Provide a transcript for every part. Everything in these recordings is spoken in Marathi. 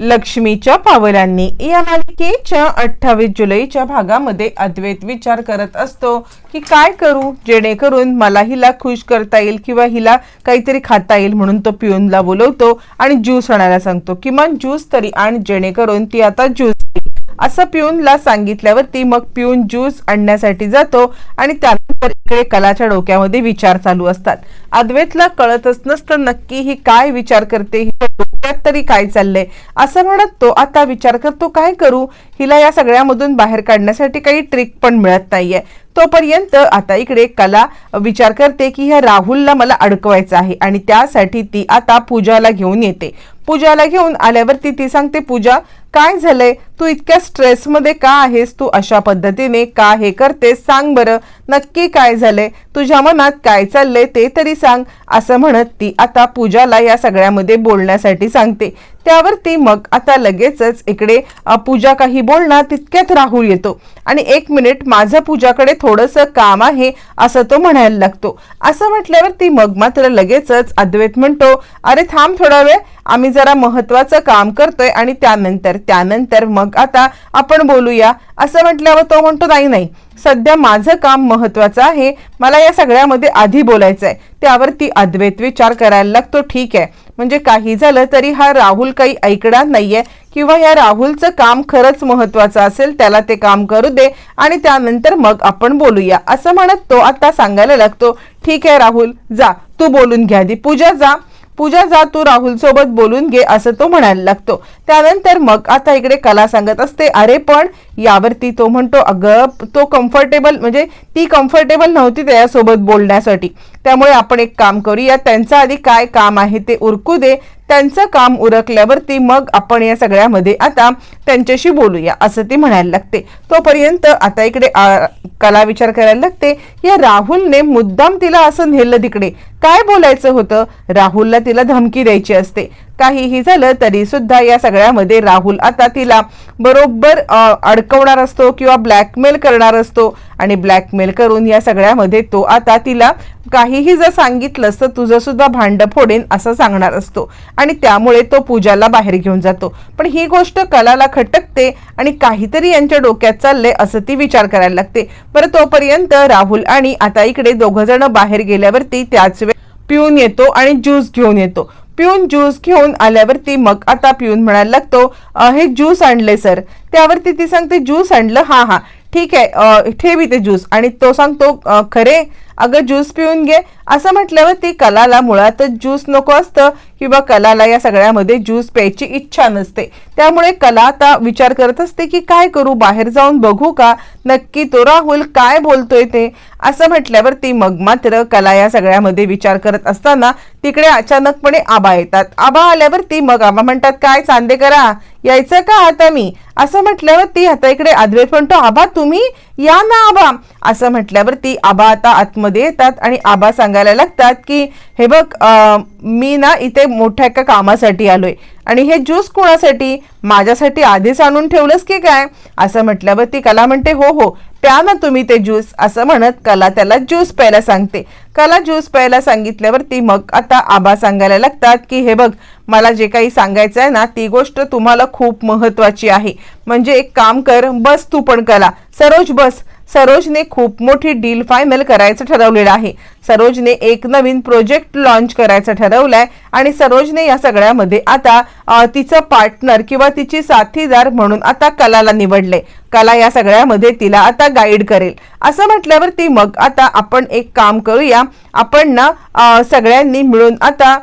लक्ष्मीच्या पावलांनी या मालिकेच्या अठ्ठावीस जुलैच्या भागामध्ये अद्वैत विचार करत असतो की काय करू जेणेकरून मला हिला खुश करता येईल किंवा हिला काहीतरी खाता येईल म्हणून तो पिऊनला बोलवतो आणि ज्यूस आणायला सांगतो. किमान ज्यूस तरी आणि जेणेकरून ती आता ज्यूस असं पिऊनला सांगितल्यावरती मग पिऊन ज्यूस आणण्यासाठी जातो आणि त्यानंतर इकडे कलाच्या डोक्यामध्ये विचार चालू असतात. अद्वैतला कळतच नसतं नक्की ही काय विचार करते ही तरी काय चाललंय? असं म्हणत तो आता विचार करतो काय करू? हिला या सगळ्यामधून बाहेर काढण्यासाठी काही ट्रिक पण मिळत नाहीये. तोपर्यंत आता इकडे कला विचार करते की ह्या राहुलला मला अडकवायचं आहे आणि त्यासाठी ती आता पूजाला घेऊन येते. पूजाला घेऊन आल्यावरती ती सांगते पूजा काय झालंय? तू इतक्या स्ट्रेसमध्ये का आहेस? तू अशा पद्धतीने का हे करतेस? सांग बरं. नक्की काय झालंय? तुझ्या मनात काय चाललंय ते तरी सांग. असं म्हणत ती आता पूजाला या सगळ्यामध्ये बोलण्यासाठी सांगते. त्यावरती मग आता लगेचच इकडे पूजा काही बोलणार तितक्यात राहुल येतो. आणि एक मिनिट माझं पूजाकडे थोडंसं काम आहे असं तो म्हणायला लागतो. असं म्हटल्यावरती मग मात्र लगेचच अद्वैत म्हणतो अरे थांब थोडा वेळ आम्ही जरा महत्वाचं काम करतोय आणि त्यानंतर त्यानंतर मग आता आपण बोलूया. असं म्हटल्यावर तो म्हणतो नाही नाही सध्या माझं काम महत्वाचं आहे मला या सगळ्यामध्ये आधी बोलायचं आहे त्यावरती अद्वैत विचार करायला लागतो ठीक आहे म्हणजे काही झालं तरी हा राहुल काही ऐकणार नाहीये. किंवा या राहुलचं काम खरंच महत्वाचं असेल त्याला ते काम करू दे आणि त्यानंतर मग आपण बोलूया. असं म्हणत तो आता सांगायला लागतो ठीक आहे राहुल जा तू बोलून घ्या आधी. पूजा जा. पूजा जा तू राहुल सोबत बोलून घे असं तो म्हणायला लागतो. त्यानंतर मग आता इकडे कला सांगत असते अरे पण यावरती तो म्हणतो अगं तो कम्फर्टेबल म्हणजे ती कम्फर्टेबल नव्हती त्याच्यासोबत बोलण्यासाठी. त्यामुळे आपण एक काम करूया त्यांचं आधी काय काम आहे ते उरकू दे. त्यांचं काम उरकल्यावरती मग आपण या सगळ्यामध्ये आता त्यांच्याशी बोलूया असं ती म्हणायला लागते. तोपर्यंत आता इकडे कला विचार करायला लागते. या राहुलने मुद्दाम तिला असं नेलं तिकडे. काय बोलायचं होतं? राहुलला तिला धमकी द्यायची असते. काहीही झालं तरी सुद्धा या सगळ्यामध्ये राहुल आता तिला बरोबर अडकवणार असतो किंवा ब्लॅकमेल करणार असतो. आणि ब्लॅकमेल करून या सगळ्यामध्ये तो आता तिला काहीही जर सांगितलंस तर तुझं सुद्धा भांड फोडेन असं सांगणार असतो. आणि त्यामुळे तो पूजाला बाहेर घेऊन जातो. पण ही गोष्ट कलाला खटकते आणि काहीतरी यांच्या डोक्यात चाललंय असं ती विचार करायला लागते. बरं तोपर्यंत राहुल आणि आता इकडे दोघ जण बाहेर गेल्यावरती त्याच वेळ पिऊन येतो आणि ज्यूस घेऊन येतो. पिऊन ज्यूस घेऊन आल्यावरती मग आता पिऊन म्हणायला लागतो हे ज्यूस आणले सर. त्यावरती ती सांगते ज्यूस आणलं? हा हा. ठीक आहे. ठेवी ठेव इथे ज्यूस. आणि तो सांगतो खरे अगं ज्यूस पिऊन घे. असं म्हटल्यावर ती कलाला मुळातच ज्यूस नको असतं किंवा कलाला या सगळ्यामध्ये ज्यूस प्यायची इच्छा नसते. त्यामुळे कला आता विचार करत असते की काय करू? बाहेर जाऊन बघू का? नक्की तो राहुल काय बोलतोय ते? असं म्हटल्यावर ती मग मात्र कला या सगळ्यामध्ये विचार करत असताना तिकडे अचानकपणे आबा येतात. आबा आल्यावर ती मग आबा म्हणतात काय चांदे करा यायचं का आता मी? असं म्हटल्यावर ती आता इकडे अद्वैत म्हणतो आबा तुम्ही? या ना आबा. असं म्हटल्यावर ती आबा आता आतमध्ये येतात आणि आबा सांगायला लागतात की हे बघ मी ना इथे मोठ्या एका कामासाठी आलोय. आणि हे ज्यूस कोणासाठी? माझ्यासाठी आधीच आणून ठेवलंस की काय? असं म्हटल्यावर ती कला म्हणते हो हो प्या ना तुम्ही ते ज्यूस. असं म्हणत कला त्याला ज्यूस प्यायला सांगते. कला ज्यूस प्यायला सांगितल्यावर ती मग आता आबा सांगायला लागतात की हे बघ मला जे काही सांगायचं आहे ना ती गोष्ट तुम्हाला खूप महत्वाची आहे. म्हणजे एक काम कर बस तू पण कला सरोज बस. सरोजने खूप मोठी डील फायनल करायचं ठरवलेलं आहे. सरोजने एक नवीन प्रोजेक्ट लॉन्च करायचं ठरवलंय आणि सरोजने या सगळ्यामध्ये आता तिचं पार्टनर किंवा तिची साथीदार म्हणून आता कलाला निवडले कला या सगळ्यामध्ये तिला आता गाईड करेल. असं म्हटल्यावर ती मग आता आपण एक काम करूया. आपण ना सगळ्यांनी मिळून आता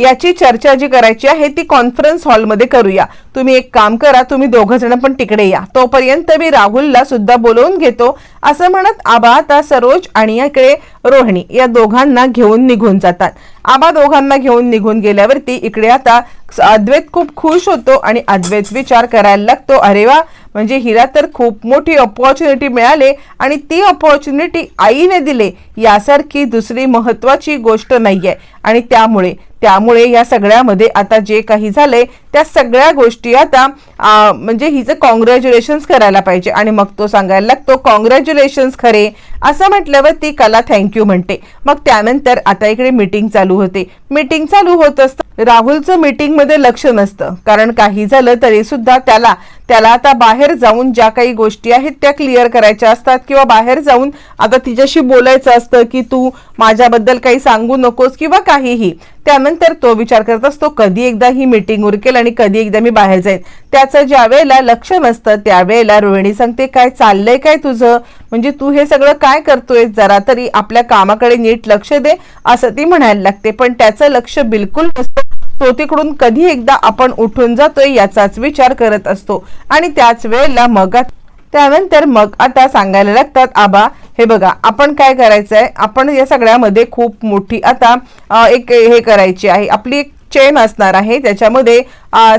याची चर्चा जी करायची आहे ती कॉन्फरन्स हॉलमध्ये करूया. तुम्ही एक काम करा तुम्ही दोघ जण पण तिकडे या. तोपर्यंत मी राहुलला सुद्धा बोलवून घेतो. असं म्हणत आबा आता सरोज आणि इकडे रोहिणी या दोघांना घेऊन निघून जातात. आबा दोघांना घेऊन निघून गेल्यावरती इकडे आता अद्वैत खूप खुश होतो आणि अद्वैत विचार करायला लागतो. अरे वा म्हणजे हिला तर खूप मोठी ऑपॉर्च्युनिटी मिळाले आणि ती ऑपॉर्च्युनिटी आईने दिले यासारखी दुसरी महत्त्वाची गोष्ट नाही आहे आणि त्यामुळे त्यामुळे या सगळ्यामध्ये आता जे काही झालंय त्या सगळ्या गोष्टी आता म्हणजे हिचं कॉंग्रॅच्युलेशन्स करायला पाहिजे. आणि मग तो सांगायला लागतो कॉंग्रॅच्युलेशन्स खरे. असं म्हटल्यावर ती कला थँक्यू म्हणते. मग त्यानंतर आता इकडे मीटिंग चालू होते. मीटिंग चालू होत असतं राहुलचं मीटिंगमध्ये लक्ष नसतं. कारण काही झालं तरी सुद्धा त्याला त्याला आता बाहेर जाऊन ज्या काही गोष्टी आहेत त्या क्लिअर करायच्या असतात किंवा बाहेर जाऊन आता तिच्याशी बोलायचं असतं की तू माझ्याबद्दल काही सांगू नकोस किंवा काहीही. त्यानंतर तो विचार करत असतो कधी एकदा ही मीटिंग उरकेल आणि कधी एकदा मी बाहेर जाईन. त्याचं ज्या वेळेला लक्ष नसतं त्यावेळेला रोहिणी सांगते काय चाललंय काय तुझं? म्हणजे तू हे सगळं काय करतोय जरा तरी आपल्या कामाकडे नीट लक्ष दे असं ती म्हणायला लागते. पण त्याचं लक्ष बिलकुल नसतं. तो तिकडून कधी एकदा आपण उठून जातोय याचाच विचार करत असतो. आणि त्याच वेळेला मग त्यानंतर मग आता सांगायला लागतात आबा हे बघा आपण काय करायचं आहे आपण या सगळ्यामध्ये खूप मोठी आता एक हे करायची आहे. आपली एक चेन असणार आहे त्याच्यामध्ये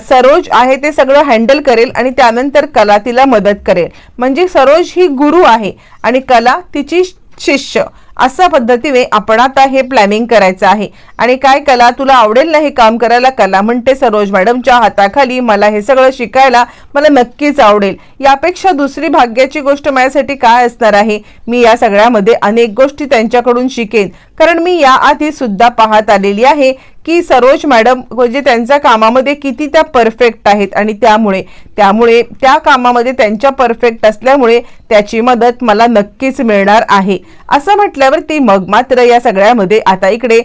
सरोज आहे ते सगळं हँडल करेल आणि त्यानंतर कला तिला मदत करेल. म्हणजे सरोज ही गुरु आहे आणि कला तिची शिष्य. अशा पद्धतीने आपण आता हे प्लॅनिंग करायचं आहे. आणि काय कला? तुला आवडेल ना हे काम करायला? कला म्हणते सरोज मॅडमच्या हाताखाली. मला हे सगळं शिकायला मला नक्कीच आवडेल. यापेक्षा दुसरी भाग्याची गोष्ट माझ्यासाठी काय असणार आहे? मी या सगळ्यामध्ये अनेक गोष्टी त्यांच्याकडून शिकेन. कारण मी याआधी सुद्धा पाहत आलेली आहे की सरोज मॅडम म्हणजे त्यांच्या कामामध्ये किती त्या परफेक्ट आहेत आणि त्यामुळे त्यामुळे त्या कामामध्ये त्यांच्या परफेक्ट असल्यामुळे त्याची मदत मला नक्कीच मिळणार आहे. असं म्हटल्यावर ती मग मात्र या सगळ्यामध्ये आता इकडे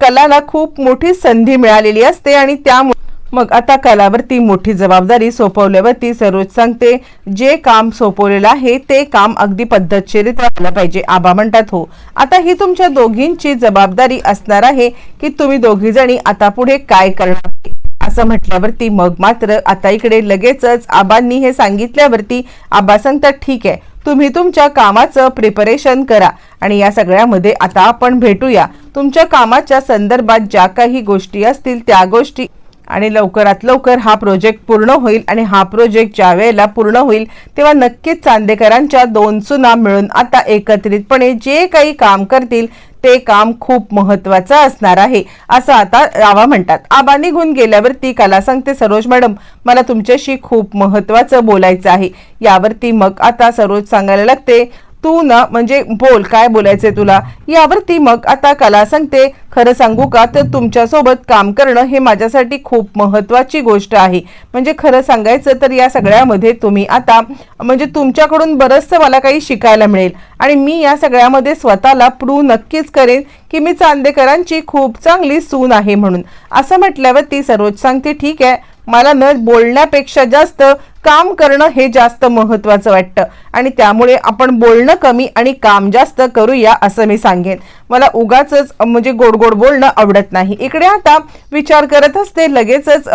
कलाला खूप मोठी संधी मिळालेली असते आणि त्यामुळे मग आता कलावरती मोठी जबाबदारी सोपवल्यावरती सरोज सांगते जे काम सोपवलेलं आहे ते काम अगदी पद्धतशीरित्या आलं पाहिजे आबा म्हणतात. हो आता ही तुमच्या दोघींची जबाबदारी असणार आहे की तुम्ही दोघी जणी आता पुढे काय करणार असं म्हटल्यावरती मग मात्र आता इकडे लगेचच आबांनी हे सांगितल्यावरती आबा सांगतात ठीक आहे तुम्ही तुमच्या कामाचं प्रिपरेशन करा आणि या सगळ्यामध्ये आता आपण भेटूया. तुमच्या कामाच्या संदर्भात ज्या काही गोष्टी असतील त्या गोष्टी आणि लवकरात लवकर हा प्रोजेक्ट पूर्ण होईल आणि हा प्रोजेक्ट ज्या वेळेला पूर्ण होईल तेव्हा नक्कीच चांदेकरांच्या दोन सुना मिळून आता एकत्रितपणे जे काही काम करतील ते काम खूप महत्वाचं असणार आहे असं आता रावा म्हणतात. आबा निघून गेल्यावरती कला सांगते सरोज मॅडम मला तुमच्याशी खूप महत्वाचं बोलायचं आहे. यावरती मग आता सरोज सांगायला लागते तू ना म्हणजे बोल काय बोलायचंय तुला? यावरती मग आता कला सांगते. खरं सांगू का तर तुमच्यासोबत काम करणं हे माझ्यासाठी खूप महत्त्वाची गोष्ट आहे. म्हणजे खरं सांगायचं तर या सगळ्यामध्ये तुम्ही आता म्हणजे तुमच्याकडून बरंचसं मला काही शिकायला मिळेल. आणि मी या सगळ्यामध्ये स्वतःला प्रूव्ह नक्कीच करेन की मी चांदेकरांची खूप चांगली सून आहे म्हणून. असं म्हटल्यावर ती सरोज सांगते ठीक आहे मला न बोलण्यापेक्षा जास्त काम करणं हे जास्त महत्वाचं वाटतं. आणि त्यामुळे आपण बोलणं कमी आणि काम जास्त करूया असं मी सांगेन. मला उगाच म्हणजे गोड गोड बोलणं आवडत नाही. इकडे आता विचार करत असते लगेचच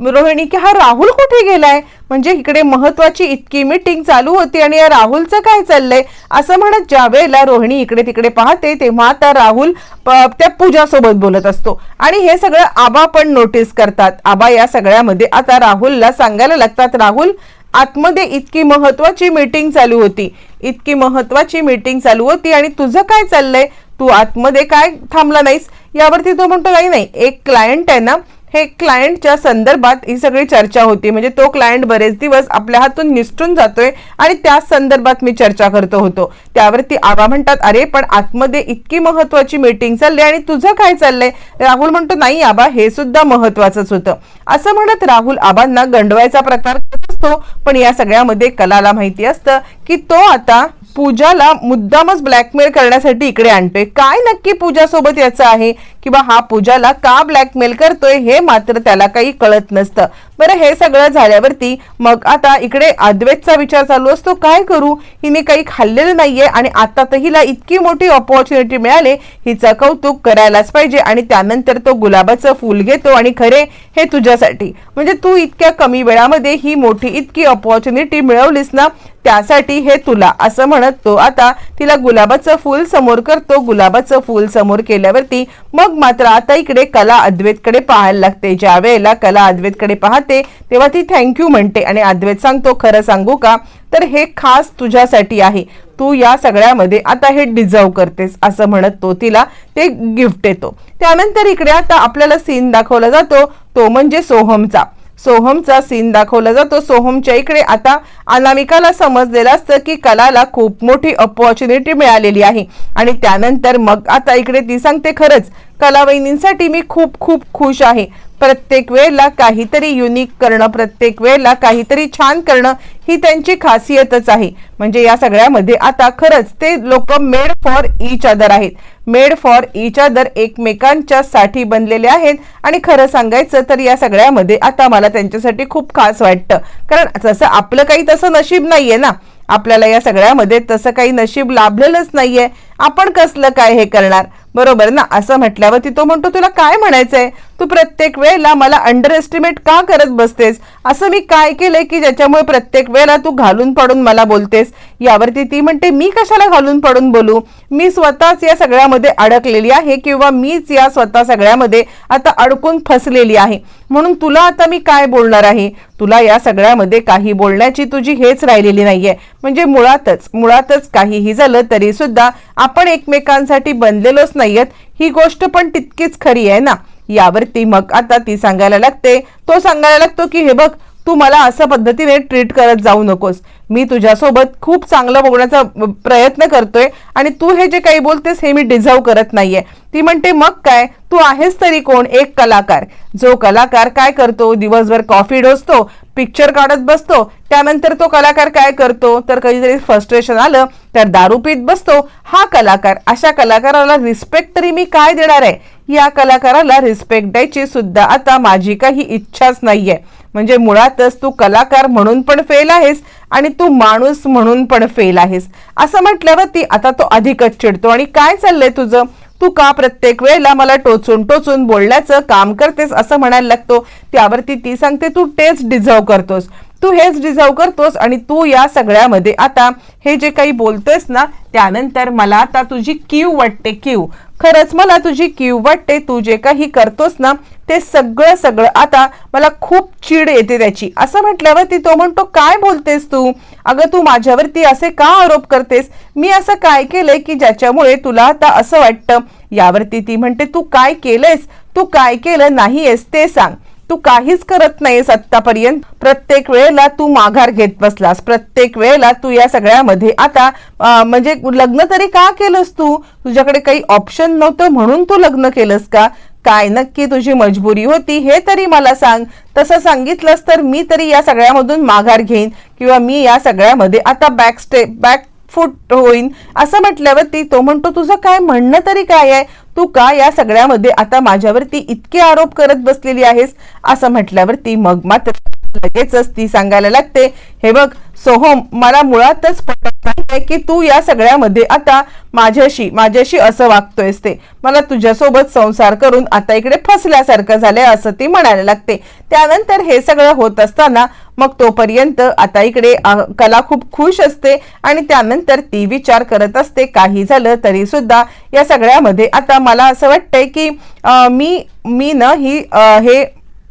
रोहिणी की हा राहुल कुठे गेलाय? म्हणजे इकडे महत्वाची इतकी मीटिंग चालू होती आणि या राहुलचं काय चाललंय? असं म्हणत ज्या वेळेला रोहिणी इकडे तिकडे पाहते तेव्हा आता राहुल प- त्या पूजासोबत बोलत असतो. आणि हे सगळं आबा पण नोटीस करतात. आबा या सगळ्यामध्ये आता राहुलला सांगायला लागतात राहुल आतमध्ये इतकी महत्वाची मीटिंग चालू होती. इतकी महत्वाची मीटिंग चालू होती आणि तुझं काय चाललंय? तू आतमध्ये काय थांबला नाहीस? यावरती तो म्हणतो नाही नाही. एक क्लायंट आहे ना हे क्लायंटच्या संदर्भात ही सगळी चर्चा होती. म्हणजे तो क्लायंट बरेच दिवस आपल्या हातून निसटून जातोय आणि त्या संदर्भात मी चर्चा करतो होतो. त्यावरती आबा म्हणतात अरे पण आतमध्ये इतकी महत्वाची मीटिंग चालली आणि तुझं काय चाललंय? राहुल म्हणतो नाही आबा हे सुद्धा महत्वाचंच होतं. असं म्हणत राहुल आबांना गंडवायचा प्रकार करत असतो पण या सगळ्यामध्ये कलाला माहिती असतं की तो आता पूजाला मुद्दामच ब्लॅकमेल करण्यासाठी इकडे आणतोय. काय नक्की पूजा सोबत याचं आहे? किंवा हा पूजाला का ब्लॅकमेल करतोय हे मात्र त्याला काही कळत नसतं. बरं हे सगळं झाल्यावरती मग आता इकडे अद्वैतचा विचार चालू असतो. काय करू? हिने काही खाल्लेलं नाहीये आणि आता तर हिला इतकी मोठी ऑपॉर्च्युनिटी मिळाली हिचं कौतुक करायलाच पाहिजे आणि त्यानंतर तो गुलाबाचं फूल घेतो आणि खरे हे तुझ्यासाठी. म्हणजे तू इतक्या कमी वेळामध्ये ही मोठी इतकी ऑपॉर्च्युनिटी मिळवलीस ना त्यासाठी हे तुला. असं म्हणत तो आता तिला गुलाबाचं फूल समोर करतो. गुलाबाचं फूल समोर केल्यावरती मग मात्र आता इकडे कला अद्वैतकडे पाहायला लागते. ज्या वेळेला कला अद्वैतकडे पाहते तेव्हा ती थँक्यू म्हणते आणि अद्वैत सांगतो खरं सांगू का? तर हे खास तुझ्यासाठी आहे. तू या सगळ्यामध्ये आता हे डिझर्व करतेस असं म्हणत तो तिला ते गिफ्ट येतो त्यानंतर इकडे आता आपल्याला सीन दाखवला जातो तो म्हणजे सोहमचा. सोहमचा सीन दाखवला जातो. सोहमच्या इकडे आता अनामिकाला समजलेलं असतं की कलाला खूप मोठी अपॉर्च्युनिटी मिळालेली आहे. आणि त्यानंतर मग आता इकडे ती सांगते खरंच कला वहिनींसाठी मी खूप खूप खुश आहे. प्रत्येक वेळेला काहीतरी युनिक करणं प्रत्येक वेळेला काहीतरी छान करणं ही त्यांची खासियतच आहे. म्हणजे या सगळ्यामध्ये आता खरंच ते लोक मेड फॉर इच अदर आहेत. मेड फॉर इच अदर एकमेकांच्या साठी बनलेले आहेत. आणि खरं सांगायचं तर या सगळ्यामध्ये आता मला त्यांच्यासाठी खूप खास वाटतं. कारण जसं आपलं काही तसं नशीब नाहीये ना. आपल्याला या सगळ्यामध्ये तसं काही नशीब लाभलेलंच नाहीये. आपण कसलं काय हे करणार? बरोबर ना? असं म्हटल्यावरती तो म्हणतो तुला काय म्हणायचंय? तू प्रत्येक वेळेला मला अंडर एस्टिमेट का करत बसतेस? असं मी काय केलंय की ज्याच्यामुळे प्रत्येक वेळेला तू घालून पडून मला बोलतेस? यावरती ती म्हणते मी कशाला घालून पडून बोलू? मी स्वतःच या सगळ्यामध्ये अडकलेली आहे किंवा मीच या स्वतः सगळ्यामध्ये आता अडकून फसलेली आहे. म्हणून तुला आता मी काय बोलणार आहे? तुला या सगळ्यामध्ये काही बोलण्याची तुझी हेच राहिलेली नाहीये. म्हणजे मुळातच मुळातच काहीही झालं तरी सुद्धा आपण एकमेकांसाठी बनलेलोच नाहीयेत. ही गोष्ट पण तितकीच खरी आहे ना. यावरती मग आता ती सांगायला लागते. तो सांगायला लागतो की हे बघ तू मला अशा पद्धतीने ट्रीट करत जाऊ नकोस. मी तुझ्यासोबत खूप चांगलं बोलण्याचा प्रयत्न करतोय आणि तू हे जे काही बोलतेस हे मी डिझर्व करत नाहीये. ती म्हणते मग काय? तू आहेस तरी कोण? एक कलाकार. जो कलाकार काय करतो? दिवसभर कॉफी डोसतो पिक्चर काढत बसतो त्यानंतर तो कलाकार काय करतो? तर कधीतरी फ्रस्ट्रेशन आलं तर दारू पीत बसतो. हा कलाकार अशा कलाकाराला रिस्पेक्ट तरी मी काय देणार आहे? या कलाकाराला रिस्पेक्ट द्यायची सुद्धा आता माझी काही इच्छाच नाहीये. म्हणजे मुळातच तू कलाकार म्हणून पण फेल आहेस आणि तू माणूस म्हणून पण फेल आहेस. असं म्हटल्यावरती आता तो अधिकच चिडतो. आणि काय चाललंय तुझं? तू का प्रत्येक वेळेला मला टोचून टोचून बोलण्याचं काम करतेस असं म्हणायला लागतो? त्यावरती ती सांगते तू तेच डिझर्व करतोस. तू हेच डिझर्व करतोस आणि तू या सगळ्यामध्ये आता हे जे काही बोलतोयस ना त्यानंतर मला आता तुझी क्यू वाटते क्यू खरंच मला तुझी कीव वाटते तू जे काही करतोस ना ते सगळं सगळं. आता मला खूप चीड येते त्याची. असं म्हटल्यावरती तो म्हणतो काय बोलतेस तू? अगं तू माझ्यावरती असे का आरोप करतेस? मी असं काय केलंय की ज्याच्यामुळे तुला आता असं वाटतं? यावरती ती म्हणते तू काय केलंयस? तू काय केलं नाहीयेस? ते सांग. तू काहीच करत नाहीस आतापर्यंत प्रत्येक वेळेला तू माघार घेत बसलास. प्रत्येक वेळेला तू या सगळ्यामध्ये आता म्हणजे लग्न तरी का केलंस तू? तुझ्याकडे काही ऑप्शन नव्हतं म्हणून तू लग्न केलंस का? काय नक्की तुझी मजबुरी होती हे तरी मला सांग. तसं सांगितलंस तर मी तरी या सगळ्यामधून माघार घेईन किंवा मी या सगळ्यामध्ये आता बॅक स्टेप बॅक फूट होईन. असं म्हटल्यावरती तो म्हणतो तुझं काय म्हणणं तरी काय आहे? तू का या सगळ्यामध्ये आता माझ्यावरती इतके आरोप करत बसलेली आहेस? असं म्हटल्यावरती मग मात्र लगेचच ती सांगायला लागते हे बघ सोहम मला मुळातच पटत नाही की तू या सगळ्यामध्ये आता माझ्याशी माझ्याशी असं वागतोयस ते. मला तुझ्यासोबत संसार करून आता इकडे फसल्यासारखं झालंय असं ती म्हणायला लागते. त्यानंतर हे सगळं होत असताना मग तोपर्यंत आता इकडे कला खूप खुश असते आणि त्यानंतर ती विचार करत असते. काही झालं तरी सुद्धा या सगळ्यामध्ये आता मला असं वाटतंय की आ, मी मी न ही आ, हे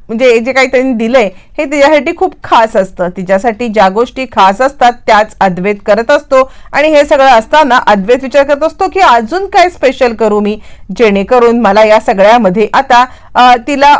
म्हणजे जे काही त्यांनी दिलंय हे तिच्यासाठी खूप खास असतं. तिच्यासाठी ज्या गोष्टी खास असतात त्याच अद्वैत करत असतो. आणि हे सगळं असताना अद्वैत विचार करत असतो की अजून काय स्पेशल करू मी? जेणेकरून मला या सगळ्यामध्ये आता तिला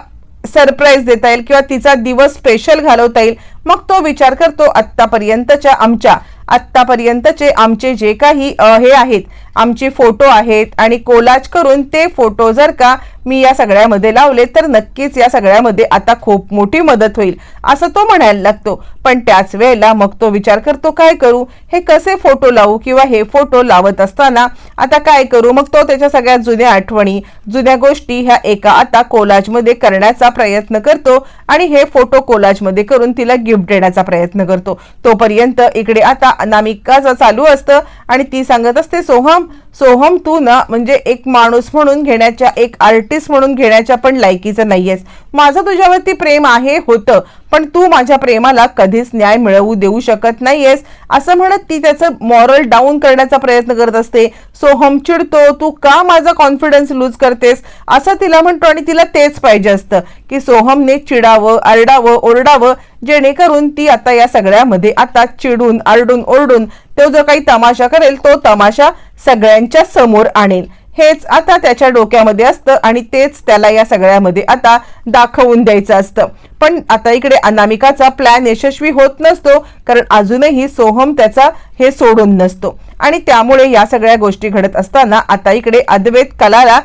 सरप्राईज देता येईल किंवा तिचा दिवस स्पेशल घालवता येईल. मग तो विचार करतो आत्तापर्यंतच्या आमच्या. आत्तापर्यंतचे आमचे जे काही अ, हे आहेत आमचे फोटो आहेत आणि कोलाज करून ते फोटो जर का मी या सगळ्यामध्ये लावले तर नक्कीच या सगळ्यामध्ये आता खूप मोठी मदत होईल असं तो म्हणायला लागतो. पण त्याच वेळेला मग तो विचार करतो काय करू? हे कसे फोटो लावू किंवा हे फोटो लावत असताना आता काय करू? मग तो त्याच्या सगळ्या जुन्या आठवणी जुन्या गोष्टी ह्या एका आता कोलाजमध्ये करण्याचा प्रयत्न करतो आणि हे फोटो कोलाजमध्ये करून तिला गिफ्ट देण्याचा प्रयत्न करतो. तोपर्यंत इकडे आता अनामिकाचं चालू असतं आणि ती सांगत असते सोहम सोहम तू ना म्हणजे एक माणूस म्हणून घेण्याच्या एक आर्टिस्ट म्हणून घेण्याच्या पण लायकीचं नाहीयेस. माझं तुझ्यावरती प्रेम आहे होतं. पण तू माझ्या प्रेमाला कधीच न्याय मिळवू देऊ शकत नाहीयेस. असं म्हणत ती त्याचं मॉरल डाऊन करण्याचा प्रयत्न करत असते. सोहम चिडतो तू का माझा कॉन्फिडन्स लूज करतेस? असं तिला म्हणतो आणि तिला तेच पाहिजे असतं की सोहमने चिडावं आरडावं ओरडावं जेणेकरून ती आता या सगळ्यामध्ये आता चिडून आरडून ओरडून तो जो काही तमाशा करेल तो तमाशा सगळ्यांच्या समोर आणेल. हेच आता त्याच्या डोक्यामध्ये असतं आणि तेच त्याला या सगळ्यामध्ये आता दाखवून द्यायचं असतं. पण आता इकडे अनामिकाचा प्लॅन यशस्वी होत नसतो कारण अजूनही सोहम त्याचा हे सोडून नसतो. आणि त्यामुळे या सगळ्या गोष्टी घडत असताना आता इकडे अद्वैत कलाला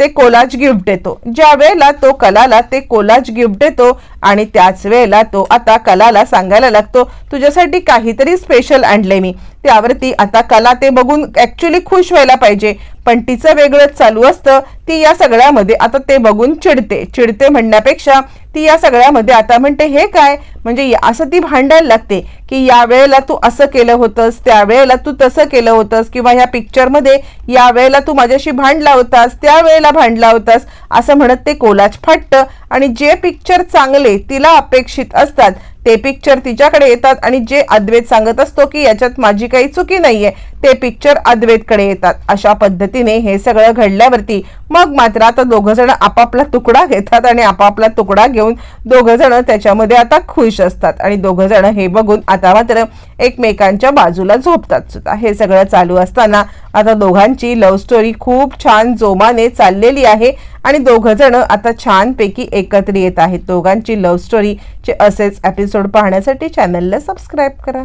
ते कोलाज गिफ्ट देतो. ज्या वेळेला तो कलाला ते कोलाज गिफ्ट देतो आणि त्याच वेळेला तो आता कलाला सांगायला लागतो तुझ्यासाठी काहीतरी स्पेशल आणले मी. त्यावरती आता कला ते बघून ऍक्च्युली खुश व्हायला पाहिजे. पण तिचं वेगळंच चालू असतं. ती या सगळ्यामध्ये आता ते बघून चिडते. चिडते म्हणण्यापेक्षा ती या सगळ्यामध्ये आता म्हणते हे काय? म्हणजे असं ती भांडायला लागते की या वेळेला तू असं केलं होतंस त्यावेळेला तू तसं केलं होतंस किंवा ह्या पिक्चरमध्ये या वेळेला तू माझ्याशी भांडला होतास त्यावेळेला भांडला होतास असं म्हणत ते कोलाज फाटतं. आणि जे पिक्चर चांगले तिला अपेक्षित असतात ते पिक्चर तिच्याकडे येतात आणि जे अद्वैत सांगत असतो की याच्यात माझी काही चुकी नाहीये ते पिक्चर अद्वैतकडे येतात. अशा पद्धतीने हे सगळं घडल्यावरती मग मात्र आता दोघं जण आपापला तुकडा घेतात आणि आपापला तुकडा घेऊन दोघं जण त्याच्यामध्ये आता खुश असतात. आणि दोघं जण हे बघून आता मात्र एकमेकांच्या बाजूला झोपतात सुद्धा. हे सगळं चालू असताना आता दोघांची लव्ह स्टोरी खूप छान जोमाने चाललेली आहे. आणि दोघं जण आता छानपैकी एकत्र येत आहेत. दोघांची लव्ह स्टोरीचे असेच एपिसोड पाहण्यासाठी चॅनलला सबस्क्राईब करा.